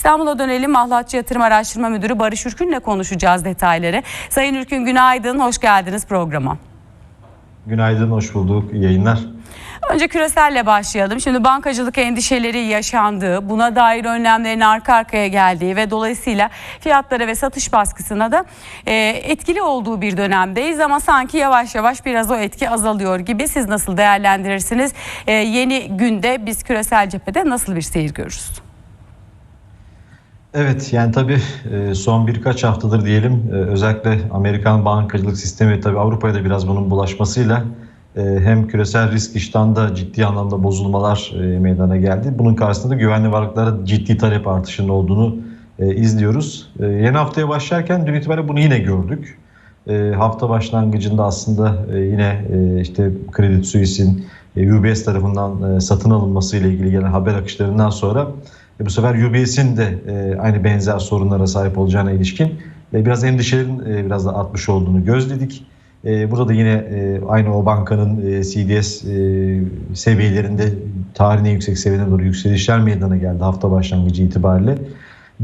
İstanbul'a dönelim. Mahlatçı Yatırım Araştırma Müdürü Barış Ürkün'le konuşacağız detayları. Sayın Ürkün günaydın, hoş geldiniz programa. Günaydın, hoş bulduk. İyi yayınlar. Önce küreselle başlayalım. Şimdi bankacılık endişeleri yaşandığı, buna dair önlemlerin arka arkaya geldiği ve dolayısıyla fiyatlara ve satış baskısına da e, etkili olduğu bir dönemdeyiz. Ama sanki yavaş yavaş biraz o etki azalıyor gibi. Siz nasıl değerlendirirsiniz? E, yeni günde biz küresel cephede nasıl bir seyir görürüz? Evet yani tabii e, son birkaç haftadır diyelim e, özellikle Amerikan bankacılık sistemi tabii Avrupa'ya da biraz bunun bulaşmasıyla e, hem küresel risk iştahında ciddi anlamda bozulmalar meydana geldi. Bunun karşısında da güvenli varlıklara ciddi talep artışının olduğunu izliyoruz. Yeni haftaya başlarken dün itibariyle bunu yine gördük. Hafta başlangıcında aslında yine işte Credit Suisse'in UBS tarafından satın alınması ile ilgili gelen haber akışlarından sonra e, bu sefer UBS'in de e, aynı benzer sorunlara sahip olacağına ilişkin e, biraz endişelerin e, biraz da artmış olduğunu gözledik. E, burada da yine e, aynı o bankanın e, CDS e, seviyelerinde tarihin en yüksek seviyene doğru yükselişler meydana geldi hafta başlangıcı itibariyle.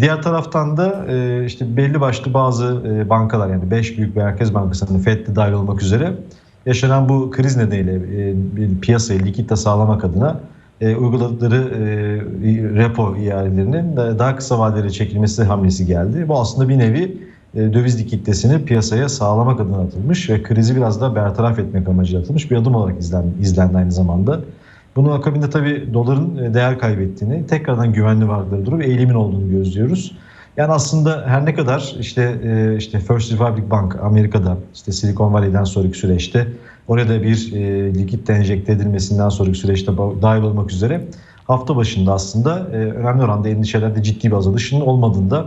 Diğer taraftan da e, işte belli başlı bazı e, bankalar yani 5 büyük merkez bankasının FED dahil olmak üzere yaşanan bu kriz nedeniyle e, bir piyasayı likitte sağlamak adına e, uyguladıkları e, repo ihalelerinin daha kısa vadeli çekilmesi hamlesi geldi. Bu aslında bir nevi e, döviz likiditesini piyasaya sağlamak adına atılmış ve krizi biraz daha bertaraf etmek amacıyla atılmış bir adım olarak izlendi, izlendi aynı zamanda. Bunun akabinde tabii doların e, değer kaybettiğini, tekrardan güvenli varlıkları durup eğilimin olduğunu gözlüyoruz. Yani aslında her ne kadar işte e, işte First Republic Bank Amerika'da işte Silicon Valley'den sonraki süreçte orada bir e, likit enjekte edilmesinden sonraki süreçte dahil olmak üzere hafta başında aslında e, önemli oranda endişelerde ciddi bir azalışın olmadığını da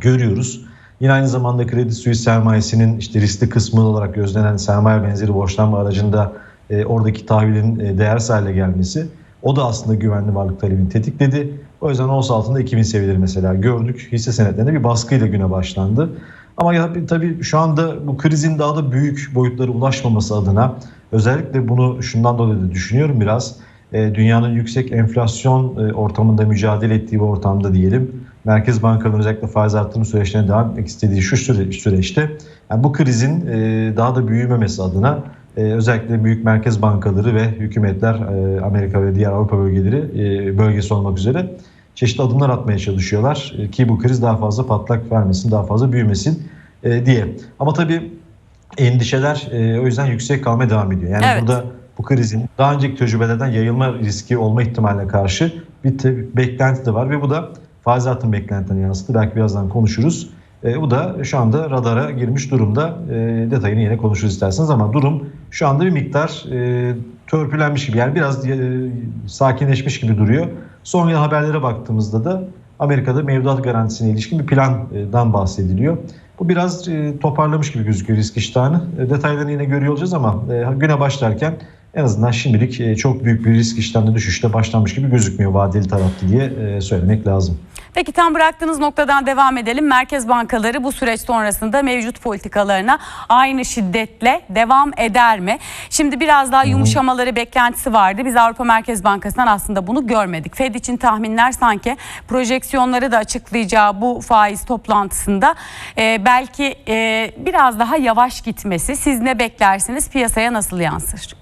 görüyoruz. Yine aynı zamanda Kredi Suisse sermayesinin işte riskli kısmı olarak gözlenen sermaye benzeri borçlanma aracında e, oradaki tahvilin e, değersiz hale gelmesi o da aslında güvenli varlık talebini tetikledi. O yüzden ons altında 2000 seviyeleri mesela gördük. Hisse senetlerinde bir baskıyla güne başlandı. Ama ya, tabii şu anda bu krizin daha da büyük boyutlara ulaşmaması adına özellikle bunu şundan dolayı da düşünüyorum biraz. E, dünyanın yüksek enflasyon e, ortamında mücadele ettiği bir ortamda diyelim. Merkez bankaların özellikle faiz arttırma süreçlerine devam etmek istediği şu süre, süreçte yani bu krizin e, daha da büyümemesi adına e, özellikle büyük merkez bankaları ve hükümetler e, Amerika ve diğer Avrupa bölgeleri e, bölgesi olmak üzere çeşitli adımlar atmaya çalışıyorlar e, ki bu kriz daha fazla patlak vermesin, daha fazla büyümesin e, diye. Ama tabii endişeler e, o yüzden yüksek kalmaya devam ediyor. Yani evet. burada bu krizin daha önceki tecrübelerden yayılma riski olma ihtimaline karşı bir beklenti de var ve bu da faiz artım beklentilerine yansıtı. Belki birazdan konuşuruz. E, bu da şu anda radara girmiş durumda. E, detayını yine konuşuruz isterseniz ama durum şu anda bir miktar e, törpülenmiş gibi yani biraz e, sakinleşmiş gibi duruyor. Son yıl haberlere baktığımızda da Amerika'da mevduat garantisine ilişkin bir plandan bahsediliyor. Bu biraz e, toparlamış gibi gözüküyor risk iştahını. E, detaylarını yine görüyor olacağız ama e, güne başlarken en azından şimdilik çok büyük bir risk işlemde düşüşte başlanmış gibi gözükmüyor vadeli taraflı diye söylemek lazım. Peki tam bıraktığınız noktadan devam edelim. Merkez bankaları bu süreç sonrasında mevcut politikalarına aynı şiddetle devam eder mi? Şimdi biraz daha yumuşamaları beklentisi vardı. Biz Avrupa Merkez Bankası'ndan aslında bunu görmedik. Fed için tahminler sanki projeksiyonları da açıklayacağı bu faiz toplantısında e, belki e, biraz daha yavaş gitmesi. Siz ne beklersiniz? Piyasaya nasıl yansır?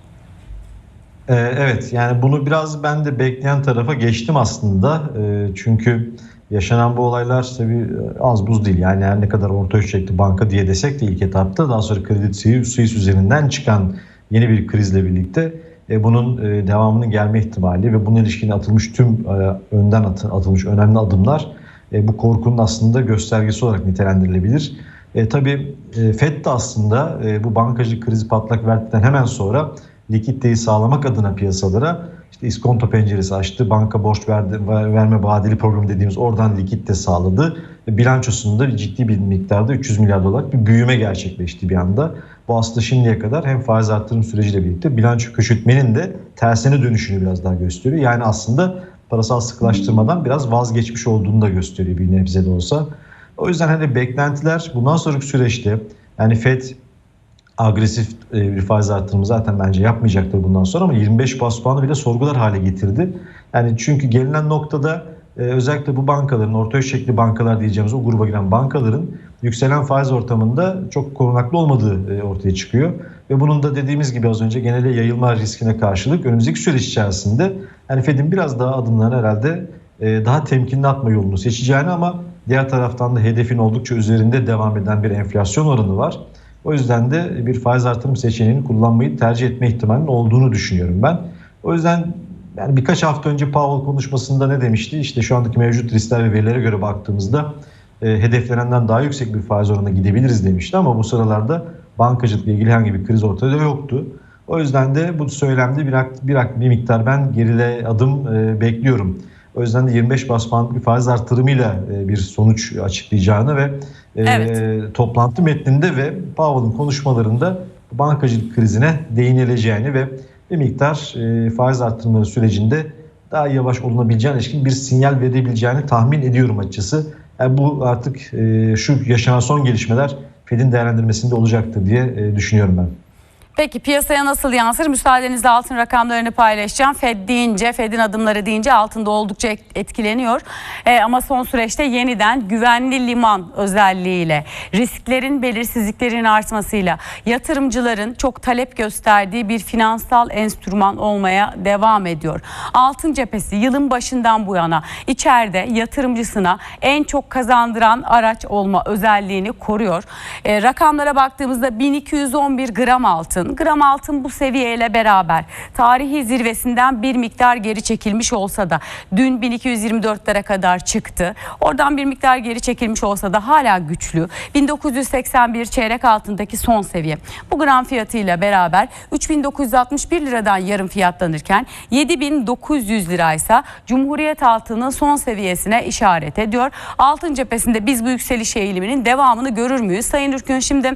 Ee, evet yani bunu biraz ben de bekleyen tarafa geçtim aslında. Ee, çünkü yaşanan bu olaylar tabii e, az buz değil. Yani her ne kadar orta ölçekli banka diye desek de ilk etapta daha sonra kredi Suisse üzerinden çıkan yeni bir krizle birlikte e, bunun e, devamının gelme ihtimali ve bunun ilişkin atılmış tüm önden atılmış önemli adımlar bu korkunun aslında göstergesi olarak nitelendirilebilir. E, tabii FED de aslında bu bankacılık krizi patlak verdikten hemen sonra likiditeyi sağlamak adına piyasalara işte iskonto penceresi açtı. Banka borç verdi, verme vadeli programı dediğimiz oradan likidite sağladı. Bilançosunda ciddi bir miktarda 300 milyar dolar bir büyüme gerçekleşti bir anda. Bu aslında şimdiye kadar hem faiz arttırım süreciyle birlikte bilanço küçültmenin de tersine dönüşünü biraz daha gösteriyor. Yani aslında parasal sıkılaştırmadan biraz vazgeçmiş olduğunu da gösteriyor bir nebze de olsa. O yüzden hani beklentiler bundan sonraki süreçte yani FED agresif e, bir faiz artırımı zaten bence yapmayacaktır bundan sonra ama 25 bas puanı bile sorgular hale getirdi. Yani çünkü gelinen noktada e, özellikle bu bankaların, orta ölçekli bankalar diyeceğimiz o gruba giren bankaların yükselen faiz ortamında çok korunaklı olmadığı e, ortaya çıkıyor. Ve bunun da dediğimiz gibi az önce genele yayılma riskine karşılık önümüzdeki süreç içerisinde yani Fed'in biraz daha adımlarını herhalde daha temkinli atma yolunu seçeceğini ama diğer taraftan da hedefin oldukça üzerinde devam eden bir enflasyon oranı var. O yüzden de bir faiz artırım seçeneğini kullanmayı tercih etme ihtimalinin olduğunu düşünüyorum ben. O yüzden yani birkaç hafta önce Powell konuşmasında ne demişti? İşte şu andaki mevcut riskler ve verilere göre baktığımızda e, hedeflenenden daha yüksek bir faiz oranına gidebiliriz demişti ama bu sıralarda bankacılıkla ilgili herhangi bir kriz ortada yoktu. O yüzden de bu söylemde bir, bir, bir miktar ben gerile adım e, bekliyorum. O yüzden de 25 bas puanlık bir faiz artırımıyla e, bir sonuç açıklayacağını ve e, Evet. toplantı metninde ve Powell'ın konuşmalarında bankacılık krizine değinileceğini ve bir miktar e, faiz artırımları sürecinde daha yavaş olunabileceğine ilişkin bir sinyal verebileceğini tahmin ediyorum açıkçası. Yani bu artık e, şu yaşanan son gelişmeler Fed'in değerlendirmesinde olacaktır diye e, düşünüyorum ben. Peki piyasaya nasıl yansır? Müsaadenizle altın rakamlarını paylaşacağım. Fed deyince, Fed'in adımları deyince altında oldukça etkileniyor. E, ama son süreçte yeniden güvenli liman özelliğiyle, risklerin belirsizliklerin artmasıyla yatırımcıların çok talep gösterdiği bir finansal enstrüman olmaya devam ediyor. Altın cephesi yılın başından bu yana içeride yatırımcısına en çok kazandıran araç olma özelliğini koruyor. E, rakamlara baktığımızda 1211 gram altın, gram altın bu seviyeyle beraber tarihi zirvesinden bir miktar geri çekilmiş olsa da dün 1224'lere kadar çıktı. Oradan bir miktar geri çekilmiş olsa da hala güçlü. 1981 çeyrek altındaki son seviye. Bu gram fiyatıyla beraber 3961 liradan yarım fiyatlanırken 7900 liraysa Cumhuriyet altının son seviyesine işaret ediyor. Altın cephesinde biz bu yükseliş eğiliminin devamını görür müyüz? Sayın Ürkün şimdi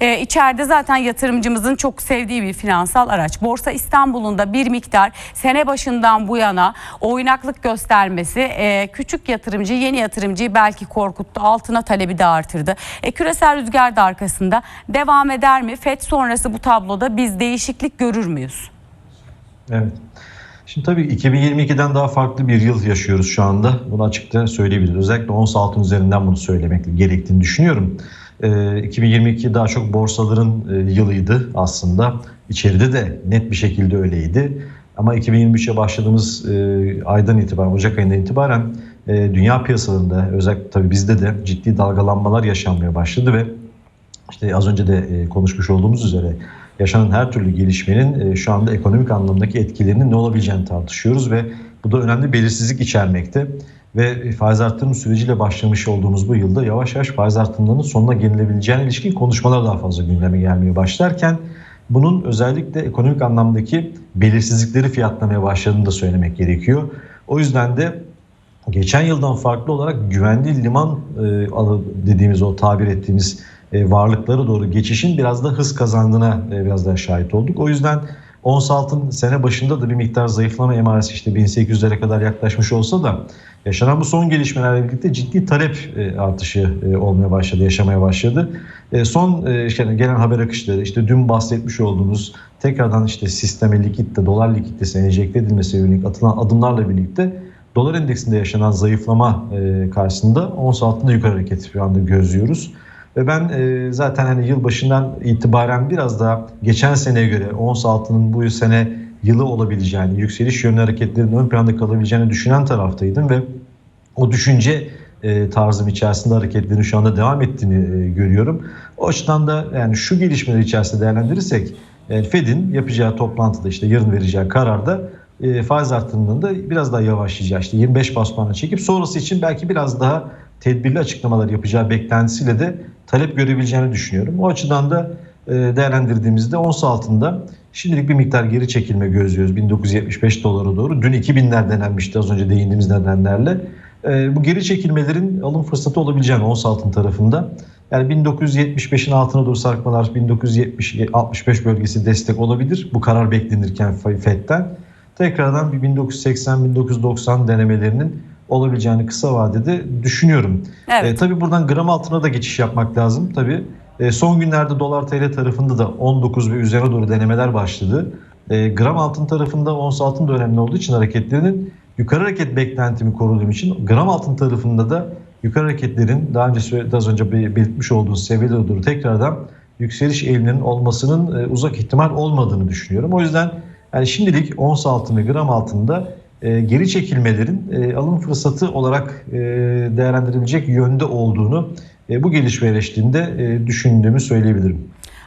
e, içeride zaten yatırımcımızın çok sevdiği bir finansal araç. Borsa İstanbul'un da bir miktar sene başından bu yana oynaklık göstermesi e, küçük yatırımcı, yeni yatırımcıyı belki korkuttu. Altına talebi de artırdı. E, küresel rüzgar da arkasında devam eder mi? FED sonrası bu tabloda biz değişiklik görür müyüz? Evet. Şimdi tabii 2022'den daha farklı bir yıl yaşıyoruz şu anda. Bunu açıkça söyleyebiliriz. Özellikle ons altın üzerinden bunu söylemek gerektiğini düşünüyorum. Ee, 2022 daha çok borsaların e, yılıydı aslında. İçeride de net bir şekilde öyleydi. Ama 2023'e başladığımız e, aydan itibaren, Ocak ayından itibaren e, dünya piyasalarında özellikle tabii bizde de ciddi dalgalanmalar yaşanmaya başladı ve işte az önce de konuşmuş olduğumuz üzere yaşanan her türlü gelişmenin şu anda ekonomik anlamdaki etkilerinin ne olabileceğini tartışıyoruz ve bu da önemli belirsizlik içermekte. Ve faiz artırım süreciyle başlamış olduğumuz bu yılda yavaş yavaş faiz artırımlarının sonuna gelinebileceğine ilişkin konuşmalar daha fazla gündeme gelmeye başlarken bunun özellikle ekonomik anlamdaki belirsizlikleri fiyatlamaya başladığını da söylemek gerekiyor. O yüzden de geçen yıldan farklı olarak güvenli liman e, dediğimiz o tabir ettiğimiz e, varlıklara doğru geçişin biraz da hız kazandığına e, biraz daha şahit olduk. O yüzden ons altın sene başında da bir miktar zayıflama emaresi işte 1800'lere kadar yaklaşmış olsa da yaşanan bu son gelişmelerle birlikte ciddi talep e, artışı olmaya başladı, yaşamaya başladı. Son işte gelen haber akışları işte dün bahsetmiş olduğumuz tekrardan işte sisteme likitte, dolar likiditesi enjekte edilmesi yönelik atılan adımlarla birlikte dolar endeksinde yaşanan zayıflama karşısında ons altında yukarı hareket şu anda gözlüyoruz. Ve ben e, zaten hani yılbaşından itibaren biraz daha geçen seneye göre ons altının bu sene yılı olabileceğini, yükseliş yönlü hareketlerin ön planda kalabileceğini düşünen taraftaydım ve o düşünce e, tarzım içerisinde hareketlerin şu anda devam ettiğini e, görüyorum. O açıdan da yani şu gelişmeleri içerisinde değerlendirirsek Fed'in yapacağı toplantıda işte yarın vereceği kararda faiz artırımında biraz daha yavaşlayacağı işte 25 bas puanı çekip sonrası için belki biraz daha tedbirli açıklamalar yapacağı beklentisiyle de talep görebileceğini düşünüyorum. O açıdan da e, değerlendirdiğimizde ons altında şimdilik bir miktar geri çekilme gözlüyoruz 1975 dolara doğru. Dün 2000'ler denenmişti az önce değindiğimiz nedenlerle. E, bu geri çekilmelerin alım fırsatı olabileceğini ons altın tarafında. Yani 1975'in altına doğru sarkmalar 1970-65 bölgesi destek olabilir. Bu karar beklenirken FED'den. Tekrardan bir 1980-1990 denemelerinin olabileceğini kısa vadede düşünüyorum. Evet. E, tabii buradan gram altına da geçiş yapmak lazım. Tabii e, son günlerde dolar TL tarafında da 19 ve üzerine doğru denemeler başladı. E, gram altın tarafında ons altın da önemli olduğu için hareketlerinin yukarı hareket beklentimi koruduğum için gram altın tarafında da yukarı hareketlerin daha önce az önce be- belirtmiş olduğunuz seviyelere doğru tekrardan yükseliş eğilimlerinin olmasının e, uzak ihtimal olmadığını düşünüyorum. O yüzden yani şimdilik ons altın ve gram altında e, geri çekilmelerin e, alım fırsatı olarak e, değerlendirilecek yönde olduğunu bu gelişme eşliğinde e, düşündüğümü söyleyebilirim.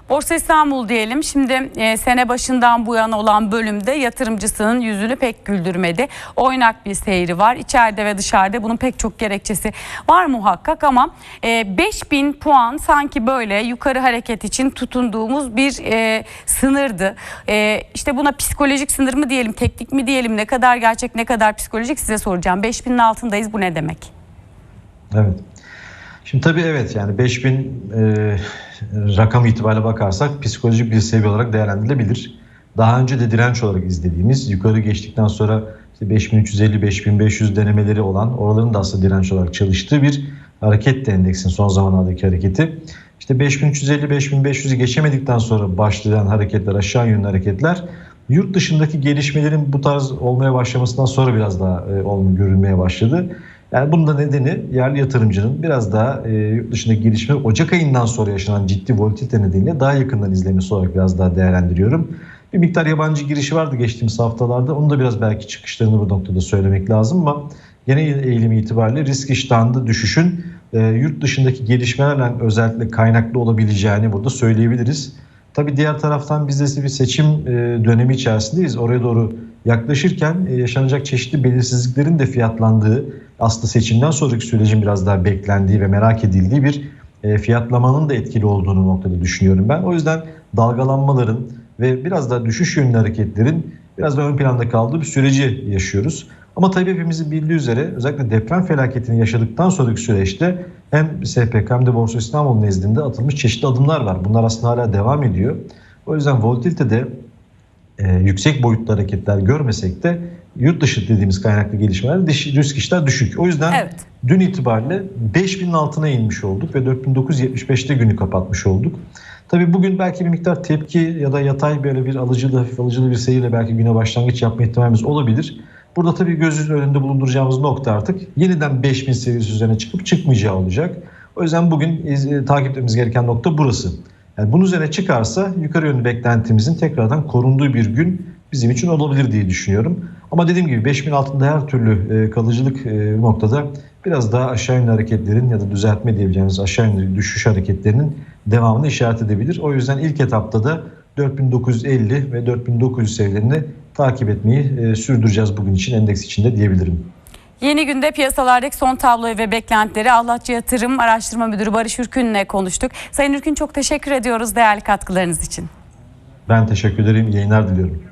Borsa İstanbul diyelim. Şimdi e, sene başından bu yana olan bölümde yatırımcısının yüzünü pek güldürmedi. Oynak bir seyri var. İçeride ve dışarıda bunun pek çok gerekçesi var muhakkak ama e, 5000 puan sanki böyle yukarı hareket için tutunduğumuz bir e, sınırdı. E, işte buna psikolojik sınır mı diyelim, teknik mi diyelim, ne kadar gerçek ne kadar psikolojik size soracağım. 5000'in altındayız bu ne demek? Evet. Şimdi tabii evet yani 5000 e, rakam itibariyle bakarsak psikolojik bir seviye olarak değerlendirilebilir. Daha önce de direnç olarak izlediğimiz yukarı geçtikten sonra işte 5350-5500 denemeleri olan oraların da aslında direnç olarak çalıştığı bir hareket de endeksin son zamanlardaki hareketi. İşte 5350-5500'ü geçemedikten sonra başlayan hareketler aşağı yönlü hareketler yurt dışındaki gelişmelerin bu tarz olmaya başlamasından sonra biraz daha e, olma görülmeye başladı. Yani bunun da nedeni yerli yatırımcının biraz daha e, yurt dışındaki gelişme Ocak ayından sonra yaşanan ciddi volatilite nedeniyle daha yakından izlemesi olarak biraz daha değerlendiriyorum. Bir miktar yabancı girişi vardı geçtiğimiz haftalarda. Onu da biraz belki çıkışlarını bu noktada söylemek lazım ama genel eğilimi itibariyle risk iştahında düşüşün e, yurt dışındaki gelişmelerle özellikle kaynaklı olabileceğini burada söyleyebiliriz. Tabii diğer taraftan biz de bir seçim e, dönemi içerisindeyiz. Oraya doğru yaklaşırken e, yaşanacak çeşitli belirsizliklerin de fiyatlandığı, aslında seçimden sonraki sürecin biraz daha beklendiği ve merak edildiği bir e, fiyatlamanın da etkili olduğunu noktada düşünüyorum ben. O yüzden dalgalanmaların ve biraz daha düşüş yönlü hareketlerin biraz da ön planda kaldığı bir süreci yaşıyoruz. Ama tabii hepimizin bildiği üzere özellikle deprem felaketini yaşadıktan sonraki süreçte hem SPK hem de Borsa İstanbul nezdinde atılmış çeşitli adımlar var. Bunlar aslında hala devam ediyor. O yüzden volatilitede e, yüksek boyutlu hareketler görmesek de yurt dışı dediğimiz kaynaklı gelişmeler risk işler düşük. O yüzden Evet. dün itibariyle 5000'in altına inmiş olduk ve 4975'te günü kapatmış olduk. Tabii bugün belki bir miktar tepki ya da yatay böyle bir alıcılı hafif alıcılı bir seyirle belki güne başlangıç yapma ihtimalimiz olabilir. Burada tabii gözümüzün önünde bulunduracağımız nokta artık yeniden 5000 seviyesi üzerine çıkıp çıkmayacağı olacak. O yüzden bugün iz- e, takip etmemiz gereken nokta burası. Yani bunun üzerine çıkarsa yukarı yönlü beklentimizin tekrardan korunduğu bir gün bizim için olabilir diye düşünüyorum. Ama dediğim gibi 5000 altında her türlü e, kalıcılık e, noktada biraz daha aşağı yönlü hareketlerin ya da düzeltme diyebileceğimiz aşağı yönlü düşüş hareketlerinin devamını işaret edebilir. O yüzden ilk etapta da 4950 ve 4900 seviyelerini takip etmeyi e, sürdüreceğiz bugün için endeks içinde diyebilirim. Yeni günde piyasalardaki son tabloyu ve beklentileri Ahlatçı Yatırım Araştırma Müdürü Barış Ürkün'le konuştuk. Sayın Ürkün çok teşekkür ediyoruz değerli katkılarınız için. Ben teşekkür ederim. Yayınlar diliyorum.